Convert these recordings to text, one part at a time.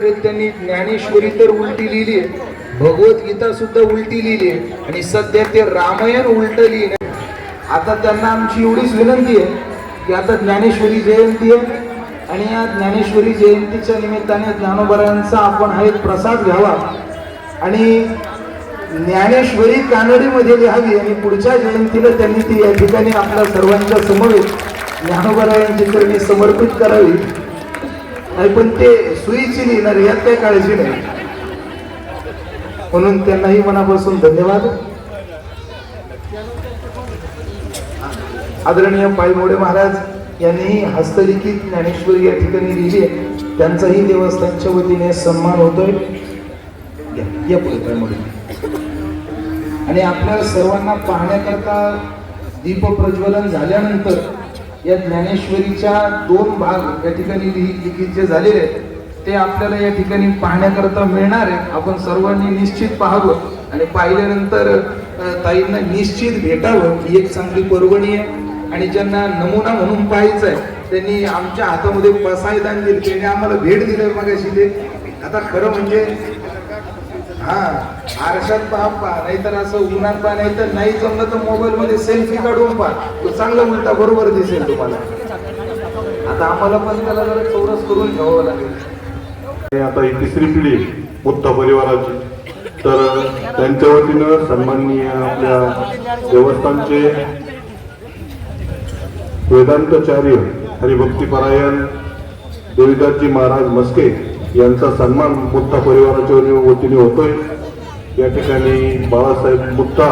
त्यांनी ज्ञानेश्वरी तर उलटी लिहिली आहे. भगवद्गीता सुद्धा उलटी लिहिली आहे. आणि सध्या ते रामायण उलट लिहिले आता त्यांना आमची एवढीच विनंती आहे की आता ज्ञानेश्वरी जयंती आहे आणि या ज्ञानेश्वरी जयंतीच्या निमित्ताने ज्ञानोबरांचा आपण हा एक प्रसाद घ्यावा. आणि ज्ञानेश्वरी कानडीमध्ये लिहावी आणि पुढच्या जयंतीला त्यांनी ती या ठिकाणी आपल्या सर्वांच्या समवेत ज्ञानोबरायांची चरणी समर्पित करावी. नाही पण ते सुईची लिहिणार यात काही काळजी नाही. म्हणून त्यांनाही मनापासून धन्यवाद. आदरणीय पायमोडे महाराज यांनीही हस्तलिखित ज्ञानेश्वरी या ठिकाणी लिहिली आहे. त्यांचाही देवस्थानच्या वतीने सन्मान होतोय. या, या पुढे पायमोडे. आणि आपल्या सर्वांना पाहण्याकरता दीप प्रज्वलन झाल्यानंतर या ज्ञानेश्वरीच्या दोन भाग या ठिकाणी लिहि- लिखित जे झालेले आहेत. ते आपल्याला या ठिकाणी पाहण्याकरता मिळणार आहे आपण सर्वांनी निश्चित पाहावं. आणि पाहिल्यानंतर ताईंना निश्चित भेटावं ही एक चांगली परवणी आहे. आणि ज्यांना नमुना म्हणून पाहायचं आहे त्यांनी आमच्या हातामध्ये पसायदान दिले त्यांनी आम्हाला भेट दिलं मग ते. आता खरं म्हणजे हा आरशात पहा पहा नाहीतर असं उन्हात पहा नाहीतर नाही जमलं तर मोबाईल मध्ये सेल्फी काढून पहा. तो चांगला उलटा बरोबर दिसेल तुम्हाला. आता आम्हाला पण त्याला जरा चौरस करून घ्यावं लागेल. आता ही तिसरी पिढी मुक्ता परिवाराची. तर त्यांच्या वतीनं सन्माननीय आपल्या देवस्थानचे वेदांतचार्य हरिभक्तीपरायण देविदासजी महाराज मस्के यांचा सन्मान मुत्ता परिवाराच्या वतीने होतोय. या ठिकाणी बाळासाहेब मुत्ता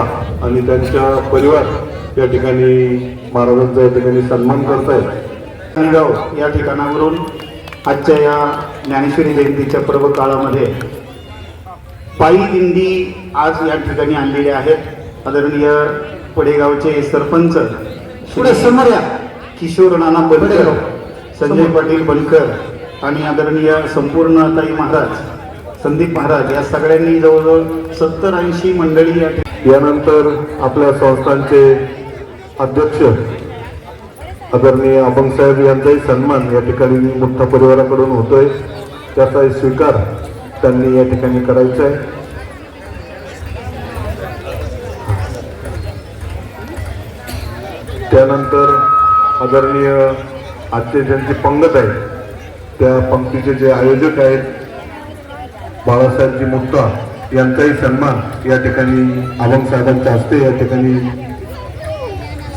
आणि त्यांच्या परिवार या ठिकाणी महाराजांचा या ठिकाणी सन्मान करतायत. गाव या ठिकाणावरून आजच्या या ज्ञानेश्वरी जयंतीच्या पर्व काळामध्ये पायी दिंडी आज या ठिकाणी आणलेल्या आहेत. आदरणीय पडेगावचे सरपंच पुढे समोर किशोर नाना बनकर संजय पाटील बनकर आणि आदरणीय संपूर्ण ताई महाराज संदीप महाराज या सगळ्यांनी जवळजवळ सत्तर ऐंशी मंडळी या यानंतर आपल्या संस्थांचे अध्यक्ष आदरणीय अभंग साहेब यांचाही सन्मान या ठिकाणी मोठ्या परिवाराकडून होतोय. त्याचाही स्वीकार त्यांनी या ठिकाणी करायचा आहे. त्यानंतर आदरणीय आजचे ज्यांची पंगत आहे त्या पंक्तीचे जे आयोजक आहेत बाळासाहेबजी मुक्ता यांचाही सन्मान या ठिकाणी अभंग साहेबांच्या हस्ते या ठिकाणी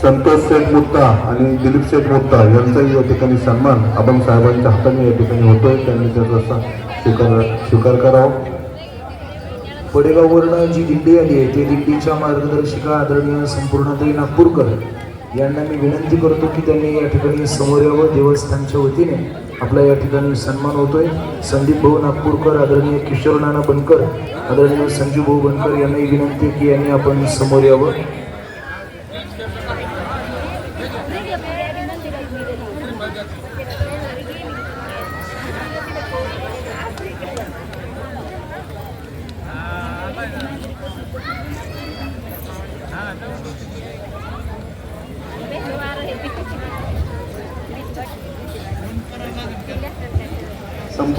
संतोष शेख मुक्ता आणि दिलीप शेख मुक्ता यांचाही या ठिकाणी सन्मान अभंग साहेबांच्या हाताने या ठिकाणी होतोय. त्यांनी त्याचा स्वीकार स्वीकार करावा. पडेगाववरनं जी दिंडी आली आहे ती दिंडीच्या मार्गदर्शिका आदरणीय संपूर्णताई नागपूरकर यांना मी विनंती करतो की त्यांनी या ठिकाणी समोर यावं. देवस्थानच्या वतीने आपला या ठिकाणी सन्मान होतोय. संदीप भाऊ नागपूरकर आदरणीय किशोर नाना बनकर आदरणीय संजू भाऊ बनकर यांनाही विनंती की यांनी आपण समोर यावं.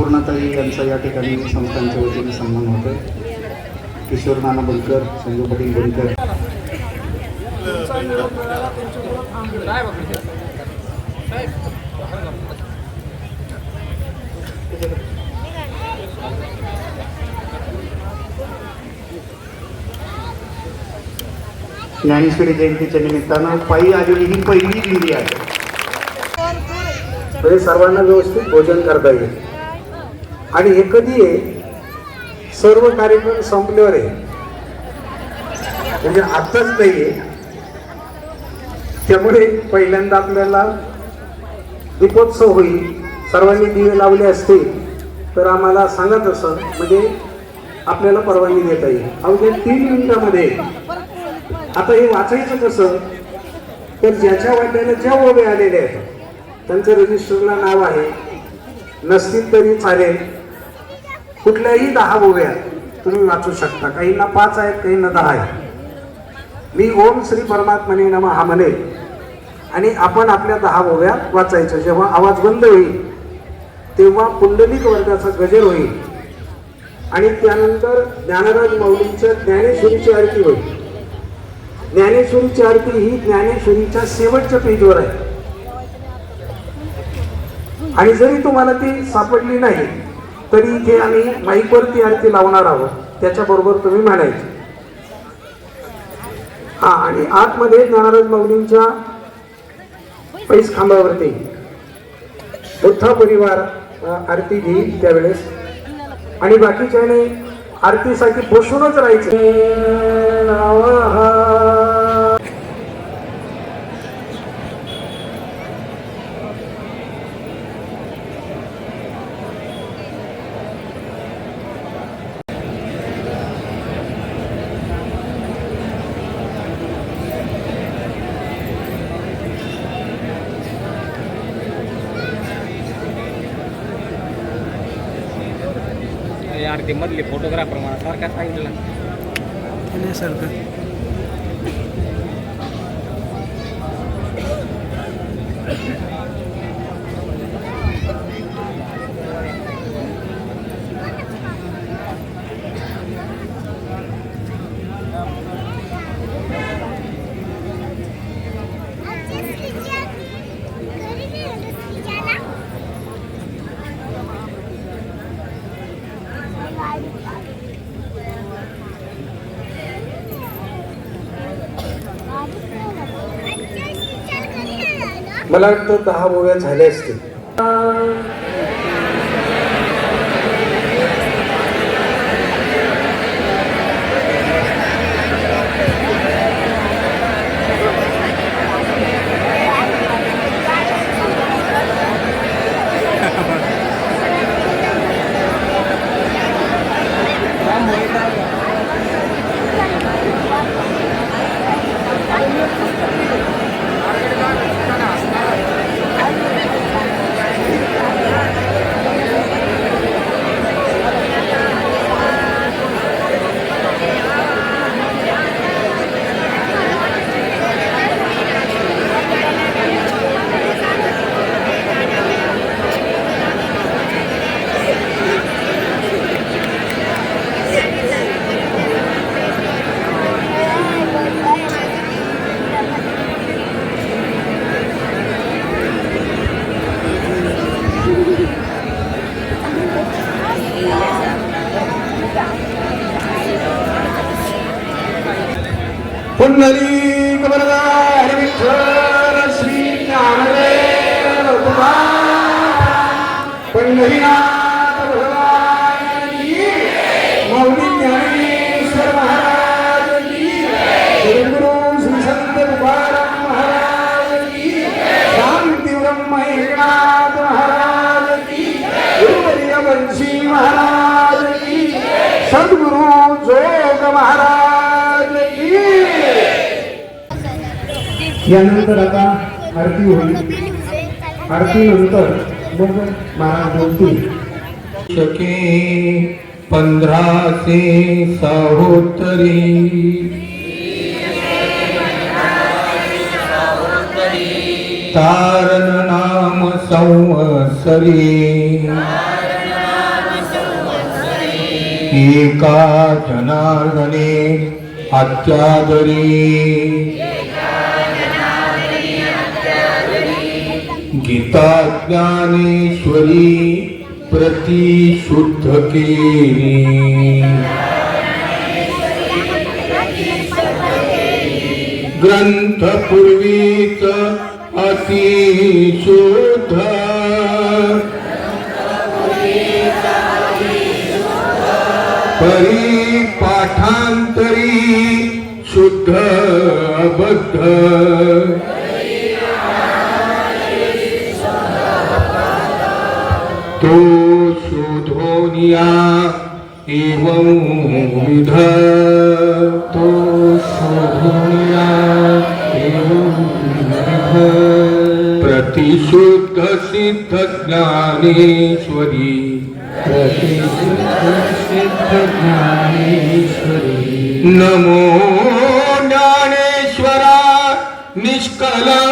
संपूर्णताई यांचा या ठिकाणी संस्थांच्या वतीने सन्मान होतोय. किशोर नाना बनकर संजू पाटील बनकर. ज्ञानेश्वरी जयंतीच्या निमित्तानं पायी आलेली ही पहिली दिंडी आहे. म्हणजे सर्वांना व्यवस्थित भोजन करता येईल. आणि हे कधी आहे सर्व कार्यक्रम संपल्यावर आहे. म्हणजे आत्ताच नाही आहे. त्यामुळे पहिल्यांदा आपल्याला दीपोत्सव होईल. सर्वांनी दिवे लावले असतील तर आम्हाला सांगत असं म्हणजे आपल्याला परवानगी देता येईल. अवघ्या तीन मिनिटामध्ये आता हे वाचायचं कसं तर ज्याच्या वाट्याला ज्या ओबे आलेल्या आहेत त्यांचं रजिस्टरला नाव आहे नसतील तरी चालेल. कुठल्याही दहा ओव्या तुम्ही वाचू शकता. काहींना पाच आहेत काहींना दहा आहेत. मी ओम श्री परमात्मने नम हा म्हणे. आणि आपण आपल्या दहा ओव्या वाचायच्या जेव्हा आवाज बंद होईल तेव्हा पुंडलिक वर्गाचा गजर होईल. आणि त्यानंतर ज्ञानराज माऊलींच्या ज्ञानेश्वरीची आरती होईल. ज्ञानेश्वरीची आरती ही ज्ञानेश्वरीच्या शेवटच्या पेजवर आहे. आणि जरी तुम्हाला ती सापडली नाही तरी इथे आम्ही माईकवरती आरती लावणार आहोत. त्याच्याबरोबर तुम्ही म्हणायचे. हा आणि आतमध्ये ज्ञानराज माऊलींच्या पैस खांबावरती बुद्धा परिवार आरती घेईल त्यावेळेस. आणि बाकीच्याने आरतीसाठी बसूनच राहायचं. यार ते मधले फोटोग्राफर मला सारखा सांगितलं मला वाटतं दहा ओव्या झाल्या असतील. यानंतर आता आरती होईल. आरतीनंतर मग महाराज बोलतील शके पंधराशे साहोत्तरी. तारण नाम संवत्सरी. एका जनार्दने अत्यादरी गीता ज्ञानेश्वरी प्रतिशुद्ध केली ग्रंथ पूर्वीच अतिशुद्ध। परिपाठांतरी शुद्ध अबद्ध। एवं विधो प्रतिशुद्ध सिद्ध ज्ञानेश्वरी प्रतिशुद्ध सिद्ध ज्ञानेश्वरी नमो ज्ञानेश्वरा निष्कला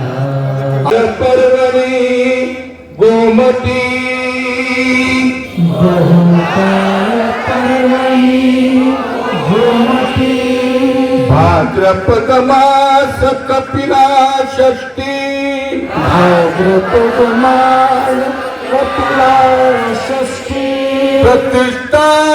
पर्वणी गोमती भाद्रपद मास कपिला षष्टी भाद्रपद मास कपिला षष्टी प्रतिष्ठाणी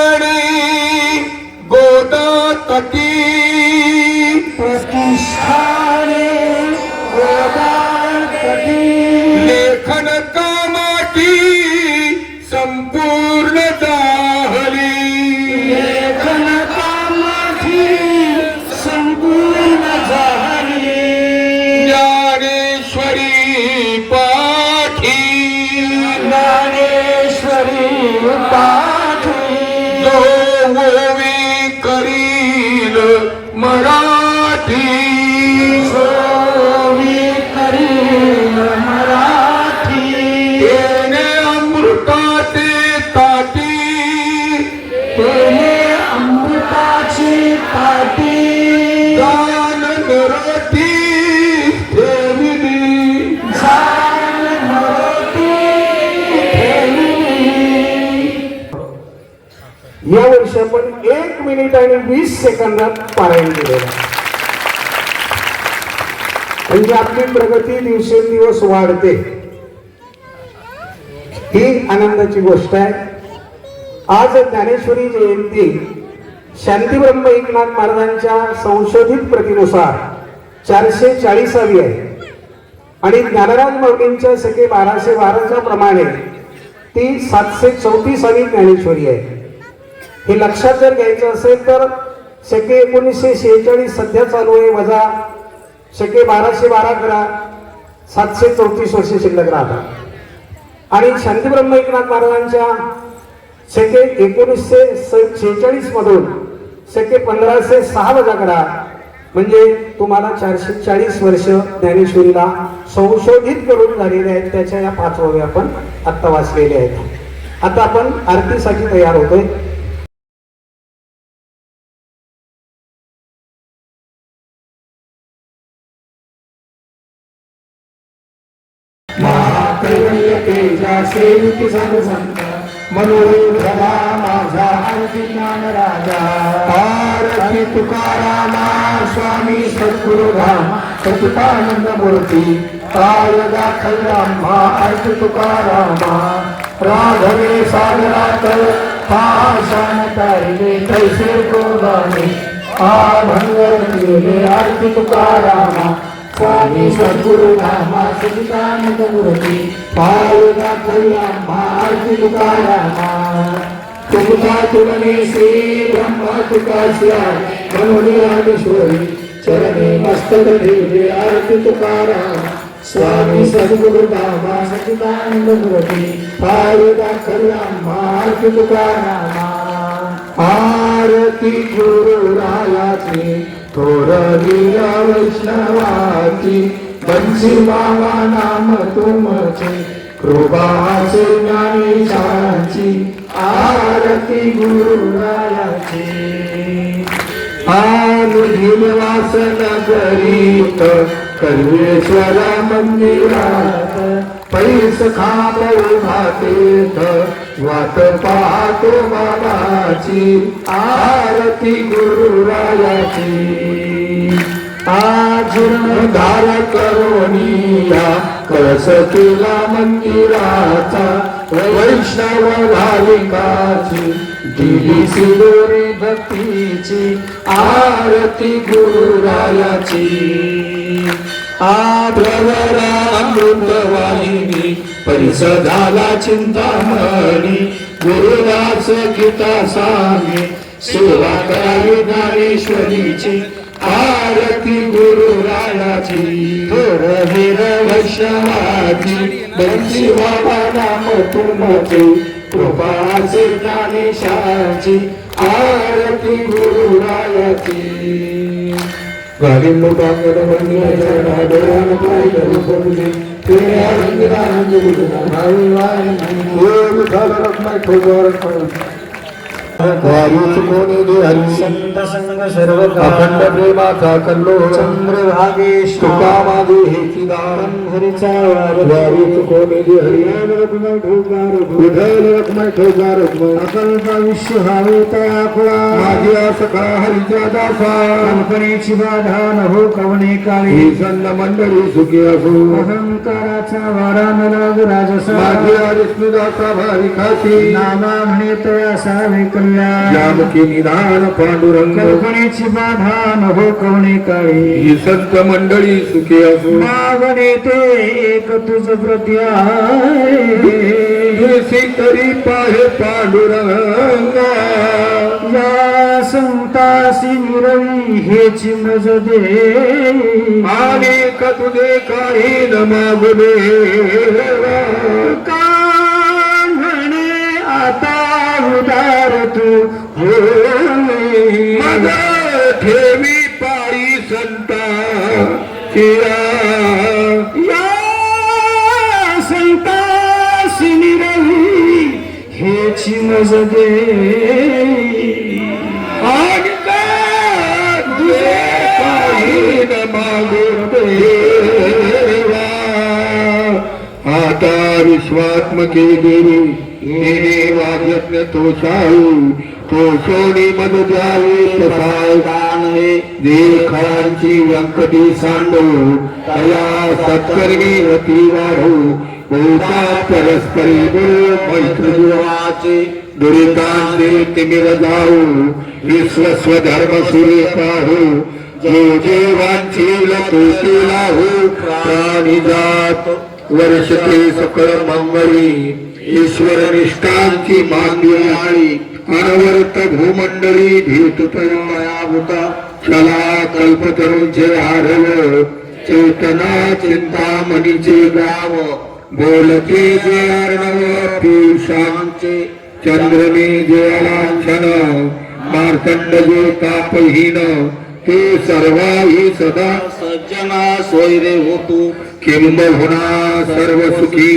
या वर्षी आपण एक मिनिट आणि वीस सेकंदात पारायण केलेलं म्हणजे आपली प्रगती दिवसेंदिवस वाढते. ही आनंदाची गोष्ट आहे. आज ज्ञानेश्वरी जयंती शांतीब्रह्म एकनाथ महाराजांच्या संशोधित प्रतीनुसार चारशे चाळीसावी आहे. आणि ज्ञानराज मौलींच्या सखे बाराशे बाराच्या प्रमाणे ती सातशे चौतीसावी ज्ञानेश्वरी आहे. हे लक्षात जर घ्यायचं असेल तर शके एकोणीसशे शेहेचाळीस सध्या चालू आहे वजा शके बाराशे बारा करा सातशे चौतीस वर्ष शिल्लक राहतात. आणि शांतीब्रह्म एकनाथ महाराजांच्या शके एकोणीसशे शेहेचाळीस मधून शके पंधराशे सहा वजा करा. म्हणजे तुम्हाला चारशे चाळीस वर्ष ज्ञानेश्वरीला संशोधित करून झालेले आहेत. त्याच्या या पाच ओव्या आपण आत्ता वाचलेल्या आहेत. आता आपण आरतीसाठी तयार होतोय. मनोरथला माझा आरती ज्ञान राजा. आरती तुकारामा स्वामी सद्गुरु धाम सचितानंद मूर्ती. काल दाखल रामा आरती तुकारामा. राघवे सागरात पाषाण तारिले तैसे गोगाने आभंग केले आरती तुकारामा. स्वामी सद्गुरु रामा सचितानंद मूर्ती पावना कल्यामा आरती तुकारामा तुका तुलने श्री ब्रह्मा तुकाशिया म्हणून रामेश्वरी चरणे मस्तक ठेवले आरती तुकाराम स्वामी सद्गुरु रामा सचितानंद मूर्ती पावना कल्यामा आरती तुकारामा आरती गुरु रायाची थोर लीला वैष्णवाची बंशी बाबा नाम तुमचे कृपाचे ज्ञानेशांची आरती गुरु रायाची अनुवास नगरीत कर्वेश्वर मंदिरात पैस खाप भातेत वाट पाहतो मनाची आरती गुरुरायाची आजीर्णधार करोनिया कळस तुला मंदिराचा वैष्णव भाविकाची दिली सुदोरी भक्तीची आरती गुरुरायाची आप्रवरा अमृतवाहिनी परिसदाला चिंतामणी गुरुदास गीता सामी सेवा करावी ज्ञानेश्वरीची आरती गुरुरायाची थोर हिर वैष्णवाची बंसी बाबा नाम तुमचे कृपाचे ज्ञानेशाची आरती गुरुरायाची. बांगड मंदिरा डोळ्यान पाहिलं बघले ते रंगरांग गुरुनावी वाय विठाल रत्नाय ठोजवर वायूच कोणी दे हरी संत संग सर्व अखंड प्रेमाचा कल्लो चंद्रभागेश तुका हरीचा वायूच कोणी अकल्प विश्व हावे तयाकुळा माझी सखा हरीचा दासा कल्पनेची बाधा न हो कवणे काळी संत मंडळी सुखी असो. अहंकाराचा वारा न लाग राजसा. माझी विष्णुदासा भारी खाती नामा म्हणे तया सावे कल्याण जामकी निधान पांडुरंग. कल्पनेची बाधा न हो कवणे काळी ही संत मंडळी सुखी असो मागणे ते एक तुझ प्रत्याय तरी पाहे पांडुरंग. या संतासी निरवी हेची मज दे. आणि का तुझे काही न मागणे का म्हणे आता उदार तू मग ठेवी पाळी संता चिरा या संतासी निरवी हेची मज दे आणि का तुझे काही न मागुदेवा आता विश्वात्मके देवी वाग्यज्ञ तो शाहू तो सोनी मद द्यावे तसाय दान हे व्यंकटी सांडू तया सत्कर्मी रती वाढू. बहुता परस्परी मैत्र जीवाचे दुरितांचे तिमिर जाऊ. विश्वस्व धर्म सूर्य पाहू. जो देवांची लतोटी लाहू. प्राणी जात वर्षते सकळ मंगळी. ईश्वर निष्ठांची आळी अनवर्त भूमंडळी भीत होता चला कल्पतरूंचे आढळ चेतना चिंतामणीचे गाव बोलते जे अर्णव पियुषांचे चंद्रने जे लांछन मार्तंड जे तापहीन ते सर्वाही सदा सज्जना सोयरे होतो किंबहुना सर्व सुखी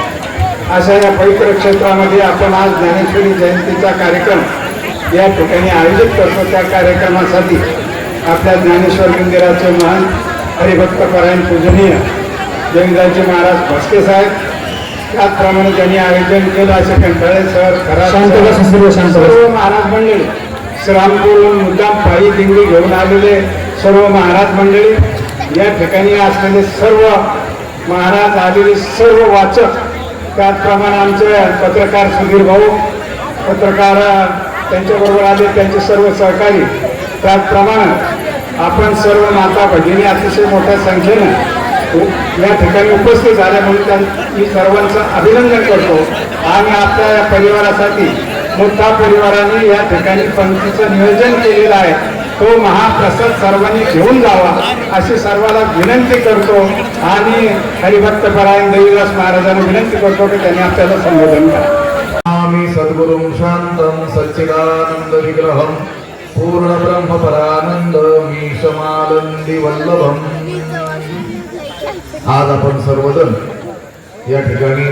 अशा या पवित्र क्षेत्रामध्ये आपण आज ज्ञानेश्वरी जयंतीचा कार्यक्रम या ठिकाणी आयोजित करतो. त्या कार्यक्रमासाठी आपल्या ज्ञानेश्वर मंदिराचे महान हरिभक्त परायण पूजनीय जयंताजी महाराज भस्के साहेब त्याचप्रमाणे त्यांनी आयोजन केलं असे कंटाळे सर खरा सर्व महाराज मंडळी श्रामपूर मुद्दाम पायी दिंडी घेऊन आलेले सर्व महाराज मंडळी या ठिकाणी असलेले सर्व महाराज आलेले सर्व वाचक त्याचप्रमाणे आमचे पत्रकार सुधीर भाऊ पत्रकार त्यांच्याबरोबर आले त्यांचे सर्व सहकारी. त्याचप्रमाणे आपण सर्व माता भगिनी अतिशय मोठ्या संख्येनं या ठिकाणी उपस्थित झाल्या म्हणून त्या- मी सर्वांचं अभिनंदन करतो. आणि आपल्या या परिवारासाठी मोठ्या परिवाराने या ठिकाणी पंक्तीचं नियोजन केलेलं आहे. तो महाप्रसाद सर्वांनी घेऊन जावा अशी सर्वाला विनंती करतो आणि हरिभक्त परायण देवीदास महाराजांना विनंती करतो की त्यांनी आपल्याला संबोधन करा. आम्ही सद्गुरुं शांतं सच्चिदानंद विग्रहं पूर्ण ब्रह्म परानंद मीशमानंदी वल्लभम आज आपण सर्वजण या ठिकाणी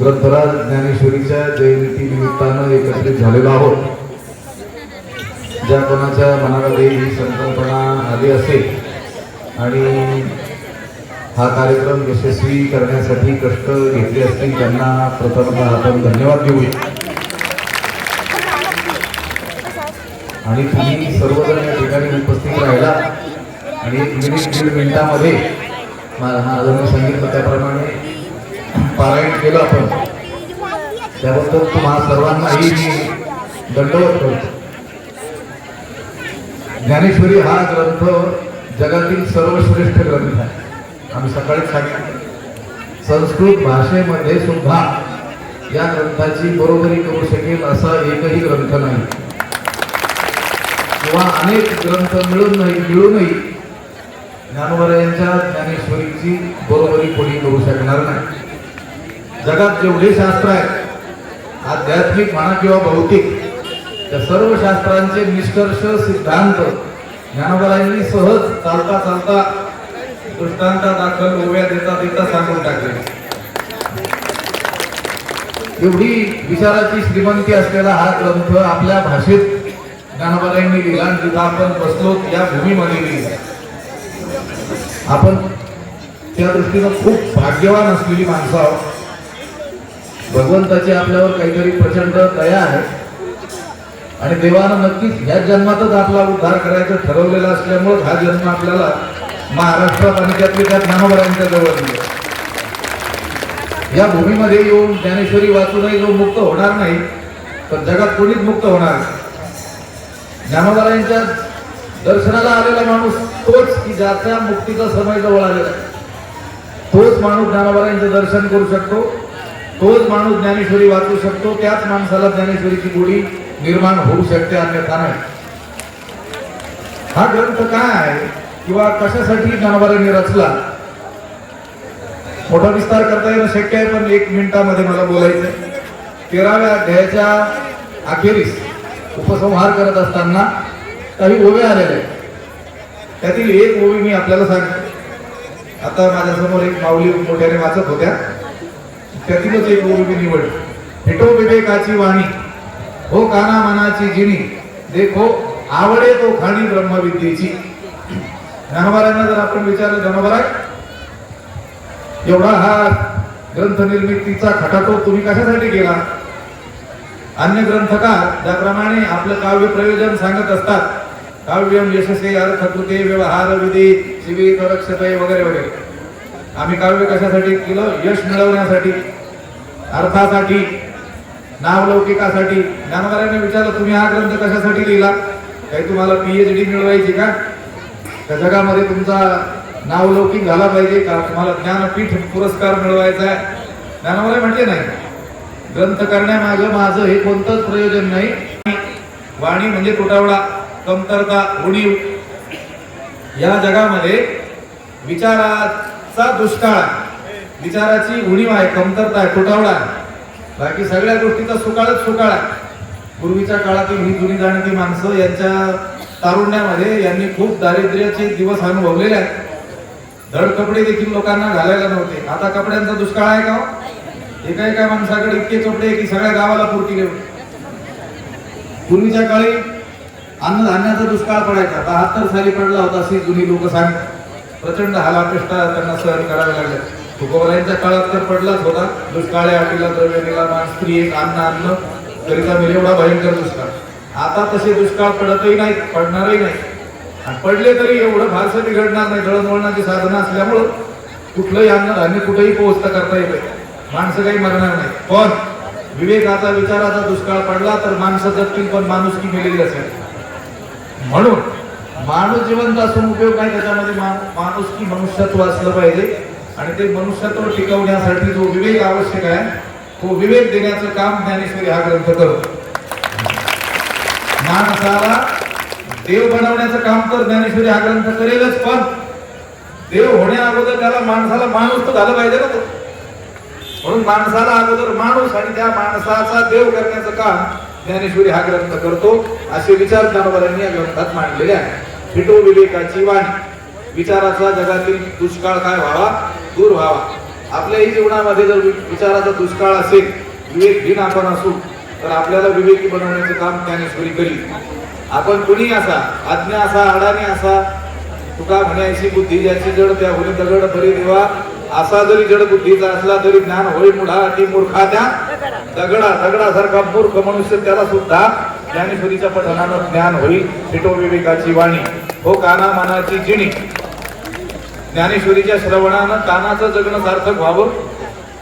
ग्रंथराज ज्ञानेश्वरीच्या जयंती निमित्तानं एकत्रित झालेलो आहोत. ज्या कोणाच्या मनामध्ये ही संकल्पना आली असेल आणि हा कार्यक्रम यशस्वी करण्यासाठी कष्ट घेतले असतील त्यांना प्रथमतः आपण धन्यवाद देऊया. आणि तुम्ही सर्वजण या ठिकाणी उपस्थित राहिला आणि एक मिनिट दीड मिनिटामध्ये मा- सांगितलं त्याप्रमाणे पारायण केलं आपण. त्याबद्दल तुम्हा सर्वांनाही मी दंडवत करतो ज्ञानेश्वरी हा ग्रंथ जगातील सर्वश्रेष्ठ ग्रंथ आहे. आम्ही सकाळीच सांगितलं. संस्कृत भाषेमध्ये सुद्धा या ग्रंथाची बरोबरी करू शकेल असा एकही ग्रंथ नाही. किंवा अनेक ग्रंथ मिळून नाही मिळूनही ज्ञानवरांच्या ज्ञानेश्वरीची बरोबरी कोणी करू शकणार नाही. जगात जेवढे शास्त्र आहेत आध्यात्मिक म्हणा किंवा भौतिक त्या सर्व शास्त्रांचे निष्कर्ष सिद्धांत ज्ञानोबरायांनी सहज चालता चालता दृष्टांता दाखल ओव्या देता देता सांगून टाकले. एवढी विचाराची श्रीमंती असलेला हा ग्रंथ आपल्या भाषेत ज्ञानोबरायांनी लिहिला आणि जिथं आपण बसलो या भूमीमध्ये लिहिला. आपण त्या दृष्टीनं खूप भाग्यवान असलेली माणसं आहोत. भगवंताची आपल्यावर काहीतरी प्रचंड दया आहे. आणि देवानं नक्कीच ह्या जन्मातच आपला उद्धार करायचं ठरवलेला असल्यामुळं हा जन्म आपल्याला महाराष्ट्रात आणि त्यातले त्या ज्ञानोबरायांच्या जवळ दिला या भूमीमध्ये येऊन ज्ञानेश्वरी वाचूनही जो मुक्त होणार नाही तर जगात कोणीच मुक्त होणार नाही. दर्शनाला आलेला माणूस तोच की ज्याचा मुक्तीचा समय जवळ आलेला आहे तोच माणूस ज्ञानोबरायांचं दर्शन करू शकतो तोच माणूस ज्ञानेश्वरी वाचू शकतो त्याच माणसाला ज्ञानेश्वरीची गोडी निर्माण होऊ शकते अन्यथा नाही. हा ग्रंथ काय आहे? किंवा कशासाठी ज्ञानोबरांनी रचला? मोठा विस्तार करता येणं शक्य आहे पण एक मिनिटामध्ये मला बोलायचं तेराव्या अध्यायाच्या अखेरीस उपसंहार करत असताना काही ओव्या आलेल्या आहेत. त्यातील एक ओवी मी आपल्याला सांगतो. आता माझ्यासमोर एक माऊली मोठ्याने वाचत होत्या. त्यातीलच एक ओवी मी निवड हेटो विवेकाची वाणी. हो काना मनाची जिनी देखो आवडे तो खाणी ब्रह्मविद्येची. ज्ञानोबारांना जर आपण विचारलं ज्ञानोबारा एवढा हा ग्रंथ निर्मितीचा खटाटो तुम्ही कशासाठी केला? अन्य ग्रंथकार ज्याप्रमाणे आपलं काव्य प्रयोजन सांगत असतात काव्यम यशसे अर्थ कृते व्यवहार विधी शिवित रक्षते वगैरे वगैरे. आम्ही काव्य कशासाठी केलं? यश मिळवण्यासाठी अर्थासाठी. नावलौकिकासाठी ज्ञानोबारांनी विचारलं तुम्ही हा ग्रंथ कशासाठी लिहिला? काही तुम्हाला पीएच डी मिळवायची का? त्या जगामध्ये तुमचा नावलौकिक झाला पाहिजे का तुम्हाला ज्ञानपीठ पुरस्कार मिळवायचा आहे. ज्ञानवाले म्हटले नाही. ग्रंथ करण्यामागं माझं हे कोणतंच प्रयोजन नाही. वाणी म्हणजे तुटावडा कमतरता उणीव. या जगामध्ये विचाराचा दुष्काळ विचाराची उणीव आहे कमतरता आहे तुटावडा आहे. बाकी सगळ्या गोष्टीचा सुकाळच सुकाळ आहे. पूर्वीच्या काळातील ही जुनी जाणती माणसं यांच्या तारुण्यामध्ये यांनी खूप दारिद्र्याचे दिवस अनुभवलेले आहेत. धड कपडे देखील लोकांना घालायला नव्हते. आता कपड्यांचा दुष्काळ आहे का हो? एका एका माणसाकडे इतके कपडे की सगळ्या गावाला पुरती घेऊन. पूर्वीच्या काळी अन्नधान्याचा दुष्काळ पडायचा. बहात्तर साली पडला होता अशी जुनी लोक सांग प्रचंड हालापेष्टा त्यांना सहन करावे लागल्या तुकोबरायांच्या काळात तर पडलाच होता. दुष्काळी आटीला द्रव्य निलामान स्त्री एक अन्न अन्न करिता मिळेल एवढा भयंकर दुष्काळ. आता तसे दुष्काळ पडतही नाही पडणारही नाही आणि पडले तरी एवढं फारसं बिघडणार नाही दळणवळणाची साधनं असल्यामुळं कुठलंही अन्न धान्य कुठेही पोहोचता करता येते माणसं काही मरणार नाही पण विवेकाचा विचाराचा दुष्काळ पडला तर माणसं जगतील पण माणुसकी मेलेली असेल. म्हणून माणूस जिवंत असून उपयोग काय त्याच्यामध्ये? मा- माणुसकी मनुष्यत्व असलं पाहिजे. आणि ते मनुष्यत्व टिकवण्यासाठी जो विवेक आवश्यक आहे तो विवेक देण्याचं काम ज्ञानेश्वरी हा ग्रंथ करतो. माणसाला देव बनवण्याचं काम तर ज्ञानेश्वरी हा ग्रंथ करेलच पण देव होण्या अगोदर त्याला माणसाला माणूस तर झालं पाहिजे ना तो. म्हणून माणसाला अगोदर माणूस आणि त्या माणसाचा देव करण्याचं काम ज्ञानेश्वरी हा ग्रंथ करतो असे विचार जानवरांनी या ग्रंथात मांडलेले आहे. फिटो विवेकाची वाणी. विचाराचा जगातील दुष्काळ काय व्हावा? दूर व्हावा. आपल्याही जीवनामध्ये जर विचाराचा दुष्काळ असेल विवेकहीन आपण असू तर आपल्याला विवेकी बनवण्याचे काम ज्ञानेश्वरी करील. आपण कुणी असा आज्ञा असा अडाणी असा तुका म्हणायची बुद्धी ज्याची जड त्या होईल दगड बरी देवा. असा जरी जड बुद्धीचा असला तरी ज्ञान होई मुढा ती मूर्खा त्या दगडा दगडासारखा मूर्ख मनुष्य त्याला सुद्धा ज्ञानेश्वरीच्या पठणानं ज्ञान होईल विवेकाची वाणी. हो काना मनाची जिणी. ज्ञानेश्वरीच्या श्रवणानं कानाचं जगणं सार्थक व्हावं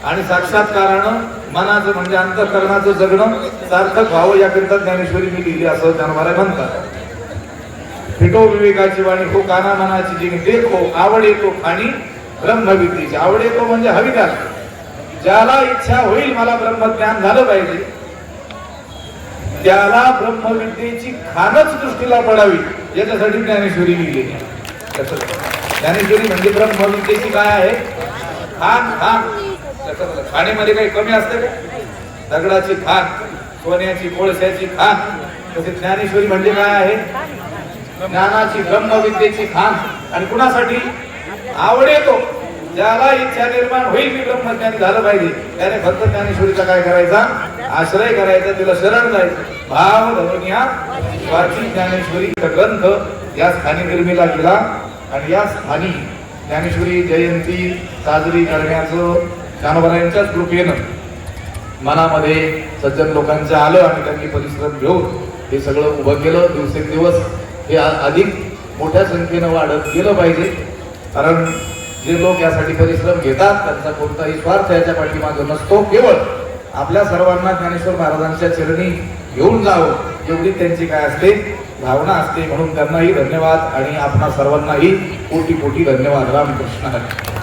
आणि साक्षात्कारानं मनाचं म्हणजे अंतकरणाचं जगणं सार्थक व्हावं याकरिता ज्ञानेश्वरी मी लिहिली असं ज्ञानमारा म्हणतात. फिटो विवेकाची वाणी हो काना मनाची जिनी देखो आवड येतो आणि ब्रह्मविद्येची. आवड येतो म्हणजे हवी ज्याला इच्छा होईल मला ब्रह्मज्ञान झालं पाहिजे. त्याला ब्रह्मविद्येची खानच दृष्टीला पडावी. याच्यासाठी ज्ञानेश्वरी लिहिलेली ज्ञानेश्वरी म्हणजे ब्रह्म म्हणून त्याची काय आहे? खान खान. कसं? खाणीमध्ये काही कमी असते का? दगडाची खान सोन्याची कोळशाची खान. तसे ज्ञानेश्वरी म्हणजे काय आहे? ज्ञानाची ब्रह्मविद्येची खान. आणि कुणासाठी? आवड येतो ज्याला इच्छा निर्माण होईल मी ब्रह्मज्ञानी झालं पाहिजे. त्याने फक्त ज्ञानेश्वरीचा काय करायचा? आश्रय करायचा तिला शरण जायचं. भाव धरून या वाची ज्ञानेश्वरी ग्रंथ या स्थानी निर्मिला गेला. आणि या स्थानी ज्ञानेश्वरी जयंती साजरी करण्याचं ज्ञानोबरायांच्याच कृपेनं मनामध्ये सज्जन लोकांचं आलं आणि त्यांनी परिश्रम घेऊन हे सगळं उभं केलं. दिवसेंदिवस हे अधिक मोठ्या संख्येनं वाढत गेलं पाहिजे. कारण जे लोक यासाठी परिश्रम घेतात त्यांचा कोणताही स्वार्थ याच्या पाठीमागं नसतो. केवळ आपल्या सर्वांना ज्ञानेश्वर महाराजांच्या चरणी घेऊन जावं एवढी त्यांची काय असते. भावना असते म्हणून त्यांनाही धन्यवाद आणि आपणा सर्वांनाही कोटी कोटी धन्यवाद. रामकृष्ण हरी.